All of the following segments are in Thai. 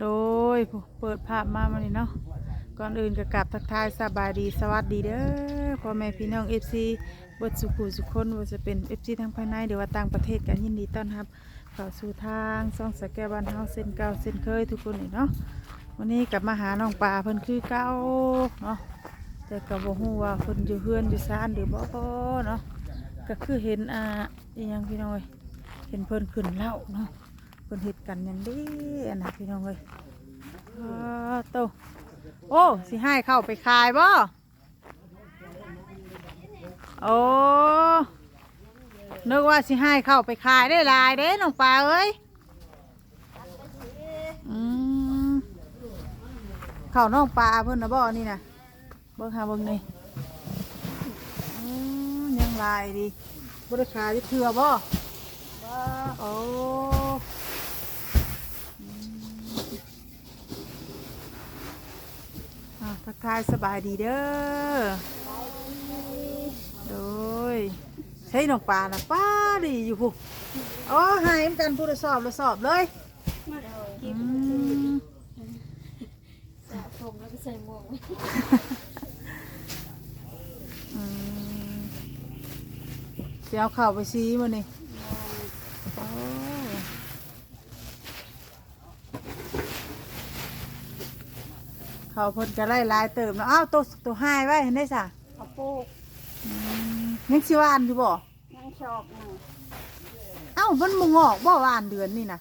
โดยเปิดภาพมามานี่เนาะก่อนอื่นก็กลับทักทายสบายดีสวัสดีเด้อพ่อแม่พี่น้อง FC เบิดสุขุสุขคนว่าจะเป็น FC ทั้งภายในหรือว่าต่างประเทศกันยินดีต้อนรับเข้าสู่ทางซ่องสแกบ้านเฮาเส้นเก่าเส้นเคยทุกคนนี่เนาะวันนี้กลับมาหาน้องปลาเพิ่นคือเก่าเนาะแต่ก็บ่ฮู้ว่าเพิ่นอยู่เฮือนอยู่ซ่านหรือบ่เนาะก็คือเห็นอ่าอีหยังพี่น้อยเห็นเพิ่นขึ้นเล้าเนาะ เพิ่นเฮ็ดกันย่างดีนะพี่น้องเอ้ยโตโอ้สิให้เข้าไปขายบ่โอ้นึกว่าสิให้เข้าไปขายได้ลายเด้น้องปลาเอ้ยอืมเข้าน้องปลาเพิ่นนะบ่นี่นะเบิ่งหาเบิ่งนี่อยังลายดีบ่ได้ขายที่เถื่อบ่โอ้อ่า ทักทายสบายดีเด้อโดยใช้นกปลานะป้าดีอยู่พุอ๋อหายเหมือนกันพูดสอบแล้วสอบเลยอืมสระผมแล้วก็ใส่หมวกอืมเดี๋ยวเอาเข่าไปซีมันนี่ เขาเพิ่นจะไล่ลายเติมแล้วอ้าวตัวตัวหายไว้เห็นได้สะเขาปลูกอืมยังสิว่าอันอยู่บ่นั่งชอบนั่งเอ้ามันมึงงอกบ่ว่าอันเดือนนี่นะ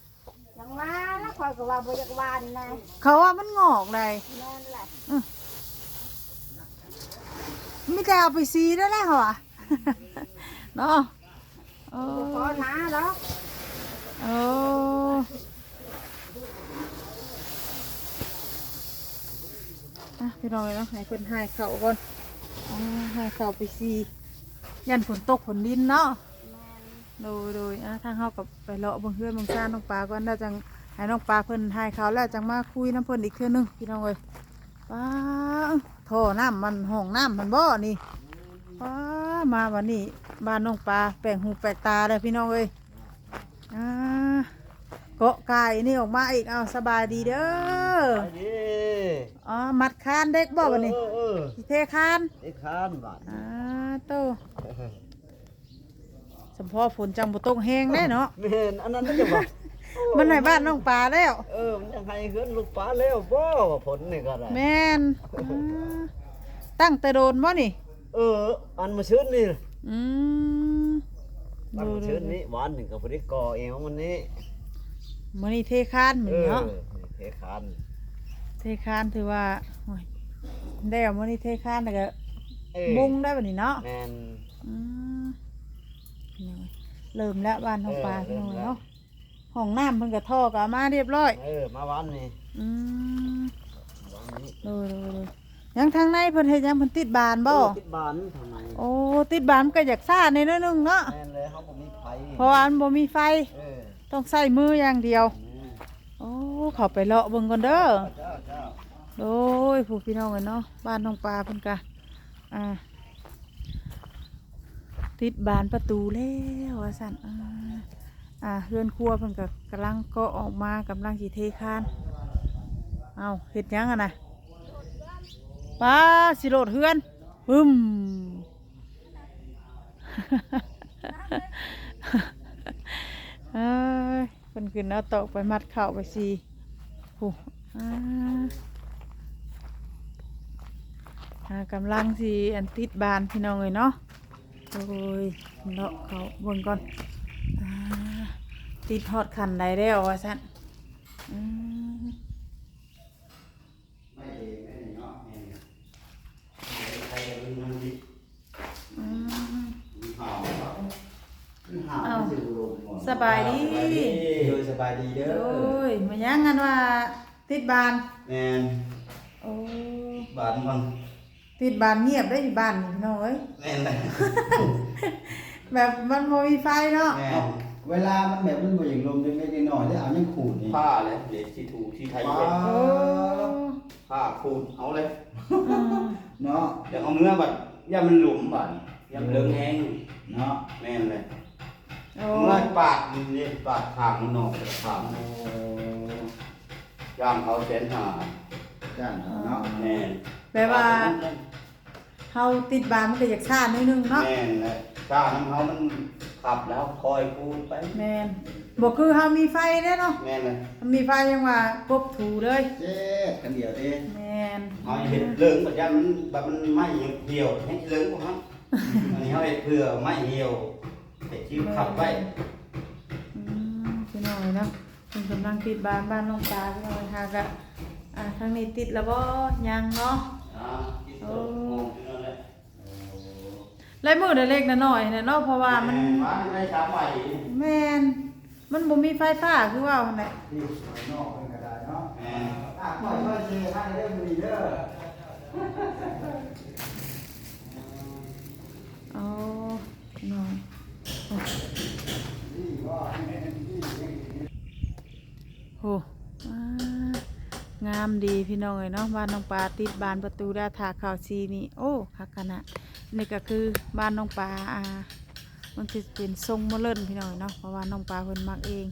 ยังว่าแล้วคอยก็ว่าบริกวานนะเขาว่ามันงอกเลยนั่นแหละไม่แต่เอาไปซีได้แล้วเหรอ เนาะโอ้พอหนาแล้วโอ้อ่ะพี่น้องเนาะให้เพิ่นให้เข่าก่อนอ๋อให้เข่าไปซียันฝนตกฝนดินเนาะโดยโดยอะทางเขากับไปเลาะเบางเพื่อนบางซ่านน้องปลาก่อนแล้วจังให้น้องปลาเพิ่นให้เขาแล้วจังมาคุยน้ำเพิ่นอีกเทื่อนึงพี่น้องเอ้ยป้าท่อน้ำมันห้องน้ำมันบ่นี่ป้ามาวันนี้บ้านน้องปลาแปลงหูแปลกตาเลยพี่น้องเอ้ยอ่าเกาะกายนี่ออกมาอีกเอาสบายดีเด้อ อ๋อ มัดคานเด็กบ่วันนี้เออเออสิเทคานไอ้คานบาดอ่าโตสมพอฝนจังบ่ตกแห้งแน่เนาะ แม่นอันนั้นมันจะบอกมันในบ้านน้องปลาแล้ว เออมันยังให้ขึ้นลูกปลาแล้วบ่ว่าผลนี่ก็ได้ แม่นอ่าตั้งแต่โดนบ่นี่ เออ อันมาชื้นนี่อืมอันมาชื้นนี่หวานหนึ่งกับพอดีก่อเอวมันนี่มื้อนี้เทคานเหมือเอนอเนาะเทคานเท คานถือว่าโอ้ยแล้วมื้อนี้เทคานแล้วก็เอ้ยบุ้งได้บัดนี้เนาะแม่นอืมนี่เริ่มแล้วบ้านน้องปลาเออพี่น้องเริ่มแล้วเนาะห้องน้ำเพิ่นก็ท่อก็เอามาเรียบร้อย เออมาหวานนี่อืมหวานนี่โดยโดยโดยยังทางในเพิ่นเฮ็ดหยังเพิ่นติดบานบ่เออติดบานทางไหนโอ้ ติดบานมันก็อยากซ่าในน้อยหนึงเนาะแม่นเลยเขาบ่มีไผเพราะว่ามันบ่มีไฟเออต้องใส่มืออย่างเดียวอืมโอ้ เขาไปเลาะเบิ่งก่อนเด้อเจ้ยผู้พี่น้องกันเนาะบ้านน้องปลาเพิ่นกะอ่าติดบานประตูแล้วว่าสั่นอ่าเฮือนครัวเพิ่นก็กำลังก็ออกมากำลังสิเทคานเอาเฮ็ดยังอะนะป้าสิโลดเฮือนปึ้มเอ้ยเพิ่นขึ้นเอาตอกไปมัดเข่าไปสิ โอ้อ่าอ่ากำลังสิอันติดบานพี่น้องเลยเนาะโอ้ยเลาะเขาเบนก่อนอ่าติดฮอดขันได้แล้วว่าสั่นอืมอืมอ้าวสบายดี โดยสบายดีเด้อโอ้ยมายังกันว่าติดบานแมนโอ้บานมันติดบานเงียบได้อยู่บ้านนี่พี่น้องเอ้ยแมนเลยแบบมันบ่มีไฟเนาะแมนเวลามันแบบมันบ่อย่างลมเล็กๆน้อยๆแล้วเอายังขูดนี่ผ้าเลยเดี๋ยวที่ถูที่ไทยว้าเย็นโอ้ผ้าคูณเอาเลยอืมเนาะเดี๋ยวเอาเนื้อบัดย่ามันหลุมบัดย่ามันเลิงแห้งเนาะแม่นเลยโอ้ เมื่อปาดนี่ปาดทางมันนอกปาดโอ้จ้างเขาแสนห้าจ้างเขาเนาะแม่นแปลว่าเฮาติดบานมันก็อยากซ่านิดนึงเนาะแม่นเลยจ้างเขามันขับแล้วคอยคูณไปแม่นบ่คือเฮามีไฟเด้เนาะแม่นเลยมันมีไฟยังว่ากบถูเลยเจ็ดกันเดียวเด้แม่นเขาเห็ดเหลืองแบบนี้มันแบบมันไม่เหี่ยวให้เหลืองกว่าครับอันนี้เขาเห็ดเพื่อไม่เหี่ยว เห็ดที่ขับไว้อืมพี่น้อยเนาะเพิ่นกำลังติดบานบ้านน้องตาพี่น้อยค่ะก็อ่าทางนี้ติดแล้วบ่ยังเนาะอ่าที่สุดมองอยู่นั่นแหละลายมือเล็กๆน้อยๆเนี่ยเนาะเพราะว่ามันแม่นได้สามใบแม่นมันบ่มีไฟฟ้าคือว่าหั่นแหละที่นอกเป็นกระดาษเนาะแม่นอะปล่อยช่วยเชให้เรื่องดีเด้ออ๋อน้อย โหอ่างามดีพี่น้องเอ้ยเนาะบ้านน้องปลาติดบานประตูด้านทาข่าวซีนี่โอ้คักขนาดนี่ก็คือบ้านน้องปลาอ่ามันจะเป็นทรงมะเล่นพี่น้องเนาะเพราะว่าน้องปลาเพิ่นมักเอง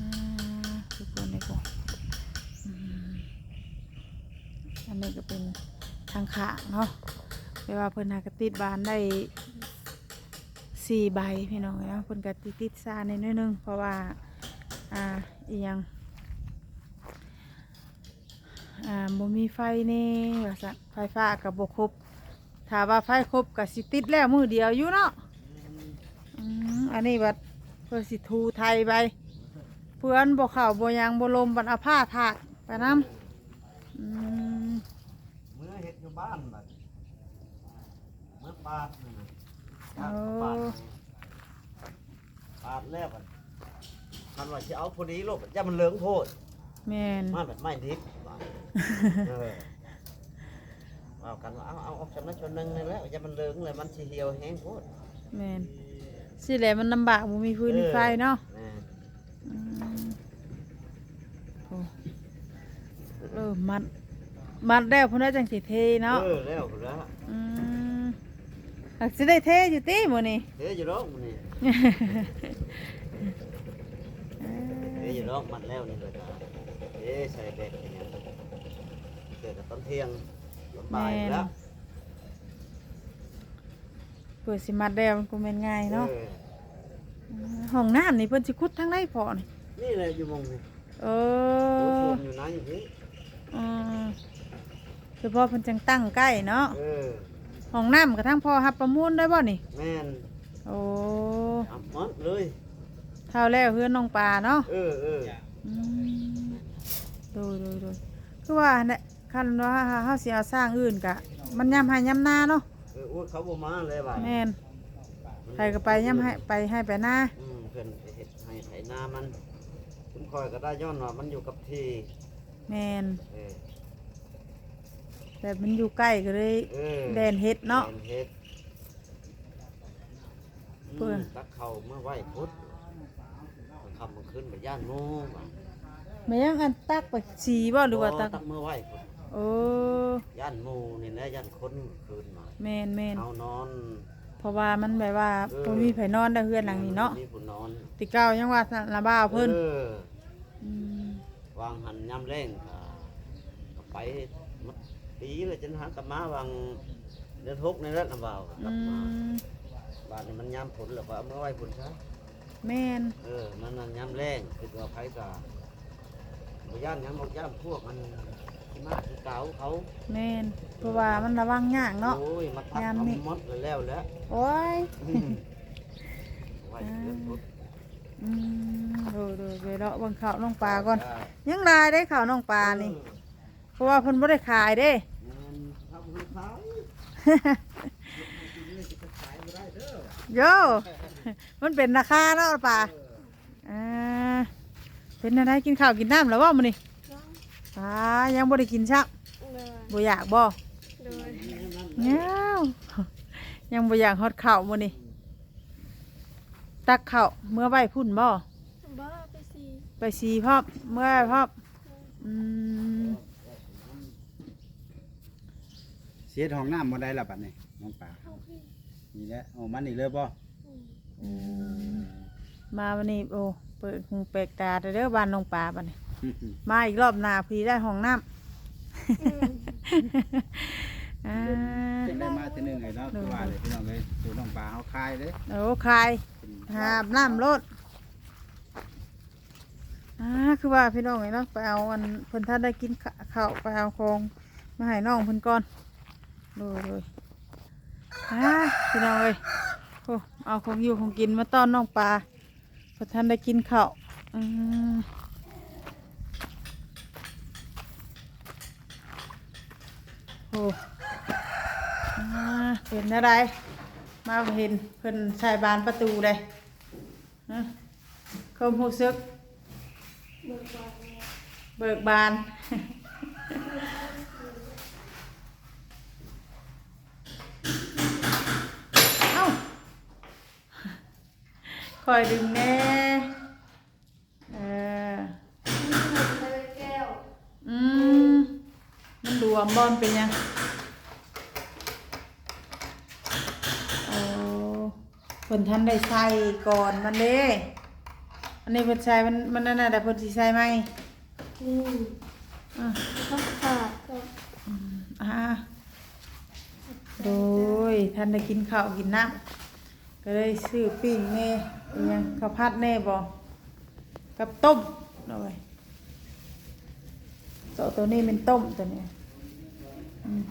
อ่าทุกคนเลยก่อนอืมอันนี้ก็เป็นทางขางเนาะแปลว่าเพิ่นหากระติดบานได้ สี่ใบพี่น้องเนาะเพิ่นก็ติดติดซาในน้อยหนึงเพราะว่าอ่าอีหยังอ่าบ่มีไฟนี่ว่าซั่นไฟฟ้าก็บ่ครบถ้าว่าไฟครบก็สิติดแล้วมือเดียวอยู่เนาะอืมอันนี้บัดเพื่อสิทูไทยไปเพื่อนบ่เข่าบ่ยางบ่ลมบัดเอาผ้าถากไปน้ำอืมเมื่อเฮ็ดอยู่บ้านบัดเมื่อปาดนี่ โอ้ปาดปาดแล้วบัดคันว่าสิเอาพอดีโลกอย่ามันเหลืองโพดแม่นมาแบบไม่ดิบว่าเออเอากันว่าเอาเอาออกจากนั้นชนหนึงนี่แหล้วอย่ามันเหลืองเลยมันสิเหี่ยวแห้งโพดแม่นสิแหละมันลำบากบ่มีพื้นมีไฟเนาะแม่อืมโอ้เออมัดมัดแล้วเพิ่นได้จังสิเทเนาะเออแล้วพุ่นแล้วอืม หักสิได้เทอยู่ติมื้อนี้เฮ้ยอยู่รอกมันนี่เฮ้ยอยู่รอกมันแล้วนี่เลยเอ้ใส่เด็กอย่างเงี้ยเกิดกับตอนเที่ยงตอนบ่ายแล้วเปิดสิมัดแล้วมันก็แม่นง่ายเนาะออห้องน้ำนี่เพิ่นสิขุดทางใดพอนี่นี่แหละอยู่หมองนี่เอโอ้อส่วนอยู่นะอย่างนี้ อืมเฉพาะเพิ่นจังตั้งใกล้เนาะ เออ ห้องน้ำกระทั่งพอหับประมูลได้บ่นี่ แม่นโอ้อับมดเลย เท่าแล้วเฮือนน้องปลาเนาะเออเอออืมดูดูดูคือว่าเนี่ยคันว่าเฮาสิเอาสร้างอื่นกะ มันยามให้ยามนาเนาะเอออุ้ยเขาบ่มาเลยบ่าแม่นไปก็ไปยามให้ไปให้ไปนาอืมเพิ่นไปเฮ็ดให้ไถนามันคุณคอยก็ได้ย้อนว่ามันอยู่กับที่แม่นเออ แต่มันอยู่ใกล้ก็เลยเออแดนเฮ็ดเนาะ แดเฮ็ดเพื่อ มตักเข้าเมื่อไหว้พุทธคำมันขึ้นไปย่านโมบ่ะแม่ยังอันตักไปสีบ่หรือว่าตักตักเมื่อไหว้พุทธโอ้ย่านโมนี่แหละย่านคนคืนมาแม่นแม่นเอานอนเพราะว่ามันแบบว่าเออบ่มีไผนอนได้เฮือนหลังนี้เนาะมีผู้นอนติเก้ายังว่าละบ้าวเพิ่นเออ มวางหันยำแรงก็ก็ไปมัด ปีเลยจนหากลับมาวางเดือนหกในรัฐบ่าวกอืลับมามบ้านนี้มันยำผลหรือว่าเอามื่อไหว้ผลซะแม่นเออ มันนั่นยำแรงคือว่าไผก็บ่ย่านยำบอกย่านพวกมันที่มาที่เก่าเขาแม่นเพราะว่ามันระวังยากเนาะ โอ้ยมาทักยามเอานี่หมดเลยแล้วแหล้วโอ้ยไหว้เดือนพุธอืมดูดูไปเลาะเบังข้าวน้องปลาก่อนได้ยังลายได้ข้าวน้องปลานี่ เพราะว่าเพิ่นบ่ได้ขายเด้เงินทำให้เขาโยมันเป็นราคาเนาะปลาอ่าเป็นอะไรกินข้าวกินน้ำแล้วบ่มื้อนี้น้องปลายังบ่ได้กินซักเลยบ่อยากบ่เลยเงี้ยวยังบ่อยากฮอดข้าวมื้อนี้ตักข้าวเมื่อไหว้พุ่นบ่บ้าไปสิไปสีพร้อมเมื่อไหว้พร้อมอืม เสียห้องน้ำบ่ได้ละบัดนี้น้องปลาเข้าพี่นี่แหละเอามันนี่เลยบ่อืมมาวันนี้โอ้เปิดหูเปิดตาเด้อบ้านน้องปลาบัดนี้อมาอีกรอบหน้าพี่ได้ห้องน้ำอ่าจังได้มาทีหนึงไงเนาะคือว่าเลยพี่น้องเอ้ยสู่น้องปลาเฮาคายเด้โอ้คายหาบน้ำรถอ่าคือว่าพี่น้องไงเนาะไปเอาอันเพิ่นท่านได้กินขข้าวไปเอาของมาให้น้องเพิ่นก่อนโดยโดยอ่าพี่น้องเอ้ยโอ้เอาของอยู่ของกินมาต้อนน้องปลาพิ่นท่านได้กินข้าวอืมโอ้เป็นอะไร มาเห็นเพิ่นใส่บานประตูเลยนะคมหูซึก เบิกบาน เบิกบาน เอ้า คอยดึงแน่เออแก้วอืมมันรวมบอลเป็นยังโอ้เพิ่นทันได้ใส่ก่อนมันเด้อันนี้เพิ่นใส่มันมันนั่นน่ะแต่เพิ่นสิใส่ไหมอืมอะข้าวขาดก็อ่าโดยท่านได้กินข้าวกินน้ำ ก็เลยซื้อปิ้งแน่อิหยังข้าวผัดแน่บ่กับต้มเอาไว้เจ้าตัวนี้เป็นต้มตัวนี้อืม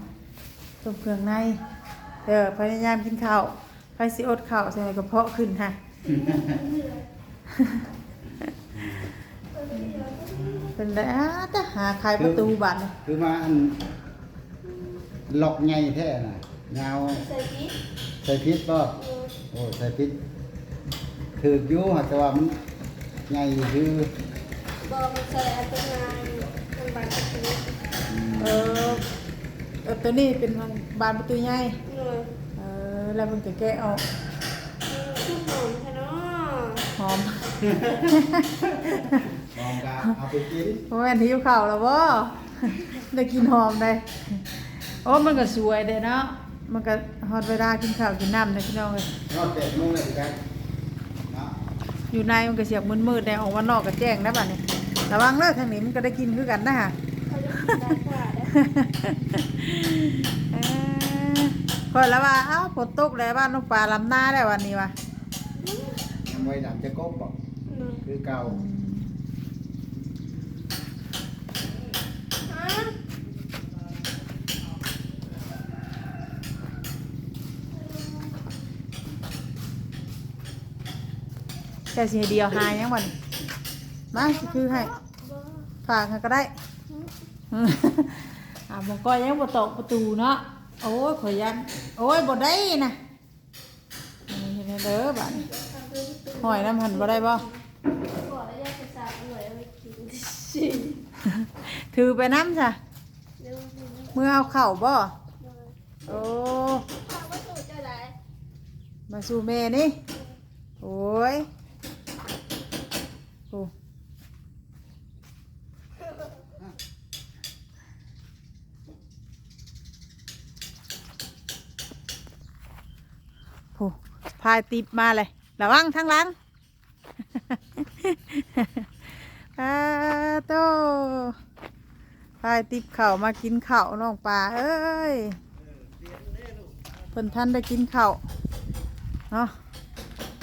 ต้มเครื่องในเด้อพยายามกินข้าวไปสิอดข้าวใส่กระเพาะขึ้นฮะเป็นไรอะจะหาขายประตูบัตรคือมาอันล็อกใหญ่แท้น่ะยาวใส่พริกใส่พิษบ่เออโอ้ใส่พิษถือกอยู่หากแต่ว่ามันใหญ่คือบอกมันใส่อัตนายมันบานประตูเออเออตัวนี้เป็นบานประตูใหญ่หน่อยเออแล้วมันก็แกะออกชุบหอมค่ะเนาะหอมลองกะเอาไปกินเพราะว่าอันที่อยู่เข่าวแล้วบ่ได้กินหอมได้โอ้มันก็สวยเด้เนาะ มันก็ฮอดเวลากินข้าวกินน้ำเลยพี่น้องเลยรอบเจ็ดโมงเลยกันเนาะอยู่ในมันก็เสียงมืดๆได้ออกมานอกก็แจ้งนะบัดนี้ระวังเด้อทางนี้มันก็ได้กินคือกันนะฮะ เขาจะกินได้กว่าได้เออคอยแล้วว่า เอ้าฝนตกแล้วบ้านน้องปลาลำหน้าได้วันนี้วะยังไว้ดำจะกบบ่หน่อยคือเก่าฮ แค่สิให้เดียวหายยังวันนี้มาสิคือให้บ่ฝากให้ก็ได้อืมอ่าบอกก็ยังบ่ตอกประตูเนาะ โอ้ยขอยยัน โอ้ยบ่ได้นะนี่เห็นเด้อบ้านทำด้วยที่เป็นหอยน้ำหันบ่ได้บ่ก่อนแล้วยาสาอร่อยเอาไปกินสิถือไปน้ำจ้ะเร็วนี้เมื่อเอาเข่าบ่หน่อยโอ้ข้าววัตถุจะไหนมาสู่แม่นี่ โอ้ยโอ้โหพายติบมาเลยระวังทั้งหลังอาโตพายติบเข่ามากินเข้าน้องปลาเอ้ยเพิ่นท่านได้กินเข้าเนาะ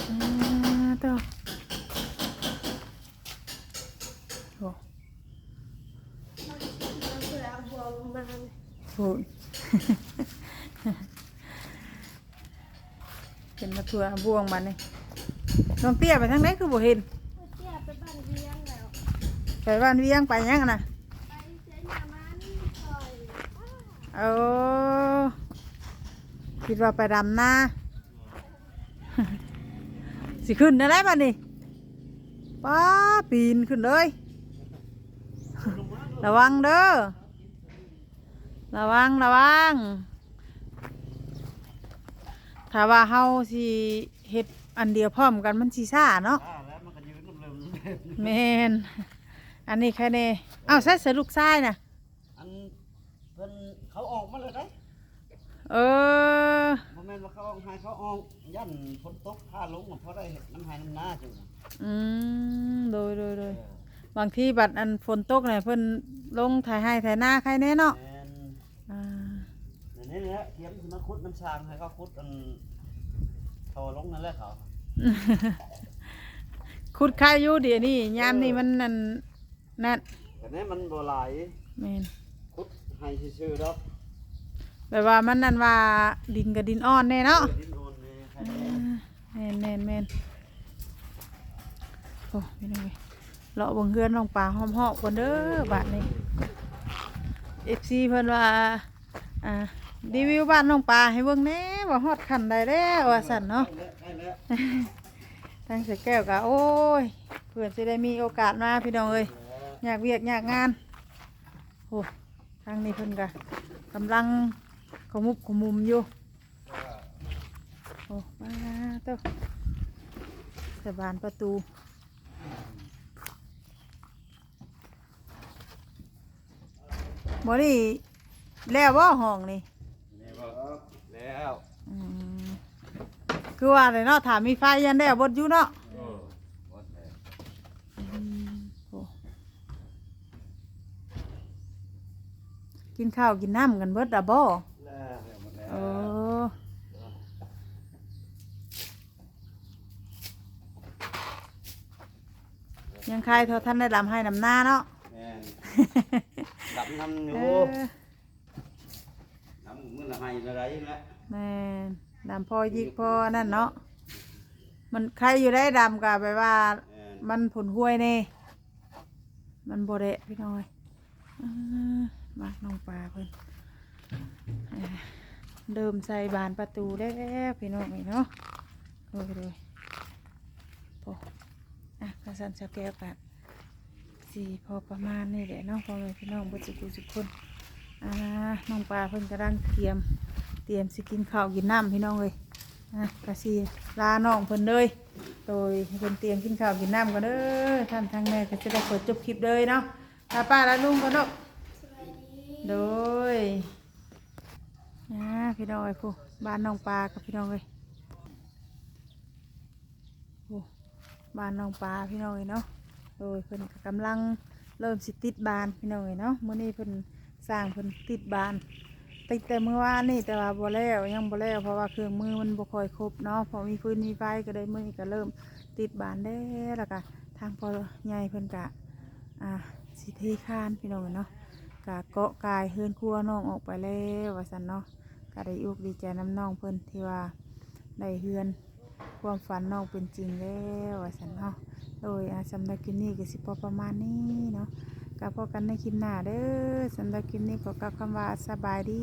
อาโตโอ้ มันเผื่อเอาบัวลงมา โหเป็นมาทัวบ่วงมันนี่น้องเตี้ยไปทางไหนคือบ่เห็นเที่ยไปบ้านเวียงแล้วไปบ้านเวียงไปยังนะไปเสียยามันคอยเอคิดว่าไปดำนาสิขึ้นได้บ้านี่ป้าปีนขึ้นเลย ระวังเด้อ ระวังระวังถ้าว่าเฮาสิเฮ็ดอันเดียวพร้อมกันมันสิซ่าเนาะอ่าแล้วมันก็ยืนเริ่มแมนอันนี้แค่นี้อ้าวใส่เสลูกทรายน่ะ อันเพิ่นเขาออกมาเลยได้เออ บ่แม่นว่าเขาออกให้เขาออกยันฝนตกพาลงเพราะได้น้ำหายน้ำหน้าจังอืมโดยโดยโดยบางทีบัดอันฝนตกเนี่ยเพิ่นลงถ่ายให้ถ่ายหน้าใครแน่เนาะ แม่นอ่าอั นนี้แหละเทียมสิมาขุดน้ำชางให้เขาขุดอันเขาลงนั่นแหละเขาขุดค่ายอยู่เดี๋ยวนี้ยามนี้มันนั่นนั่นแต่นี้มันบ่หลายแม่นขุดให้ซื่อๆดอกแบบว่ามันนั่นว่าดินกับดินอ่อนแน่เนาะดินโอนนี่ให้แม่นแม่นแม่นโอ้ไม่ได้เลยเลาะเบังเฮือนน้องปลาหอมหอกคนเด้อบาทนี้เอฟซีเพิ่นว่าอ่า รีวิวบ้านน้องปลาให้เบิ่งแหน่ว่าฮอดขันใดแล้วว่าสั่นเนาะได้แล้วทางเสยแก้วก็โอ้ยเพื่อนจะได้มีโอกาสมาพี่น้องเอ้ยอยากเวียกอยากงานโอ้ทางนี้เพิ่นก็กำลังขมุบขมุมอยู่โอ้มาเต้าสะบานประตูบ่นี่แล้วว่าห้องนี่ แล้ว อืมคือว่าเลยเนาะถามมีไฟยันได้บดอยู่เนาะอืมโอ้กินข้าวกินน้ำกันเบิดอะบ่แล้วเออยังใครเท่าท่านได้ลำให้นำหน้าเนาะ แม่นดับน้ำอเอยู่อน้ำมือละให้อะไรนี่แหละ แม่นดำพอยิกพอนั่นเนาะมันใครอยู่ได้ดำกับแบบว่า แม่นมันผลห้วยเน่ มันโบเดะพี่น้อยอ่ามาน้องปลาเพิ่นอ่าเดิมใส่บานประตูได้แล้วพี่น้องนี่เนาะโอ้ยเลยโอ้อะกระสันสแก้วกันสี่พอประมาณนี่แหละเน้องพอแม่พี่น้องบุจุกุจุกคนอ่าน้องปลาเพิ่นกำลังเตรียม รียมสิกินข้าวกินน้ำพี่น้องเลยอะกะสีลาน้องเพิ่นเลยโดยให้เพิ่นเตรียมกินข้าวกินน้ำกันเด้อท่านทางแม่ก็จะได้กดจบคลิปเลยเนาะลาป้าลาลุงกันเนาะโดยนะพี่น้องเอ้ยผู้บ้านน้องปลากับพี่น้องเลยผู้บ้านน้องปลาพี่น้องเลยเนาะโดยเพิ่นก็กำลังเริ่มสิติดบานพี่น้องเลยเนาะมื้อนี้เพิ่นสร้างเพิ่นติดบาน ติดแต่เมื่อวานนี่แต่ว่าบ่แล้วยังบ่แล้วเพราะว่าเครื่องมือมันบ่ค่อยครบเนาะพอมีฟืนมีไฟก็ได้มือนี้ก็เริ่มติดบานได้แล้วก็ทางพอใหญ่เพิ่นกะอ่าสิเทคานพี่น้องเนาะกะเกาะกายเฮือนครัวน้องออกไปแล้วว่าซั่นเนาะก็ได้อุกดีใจน้ำน้องเพิ่นที่ว่าได้เฮือนความฝันน้องเป็นจริงแล้วว่าซั่นเนาะโดยอาสำหรับคลิปนี้ก็สิพอประมาณนี้เนาะ กับพบกันในคลิปหน้าเด้อสำหรับคลิปนี้ขอกล่าวคำว่าสบายดี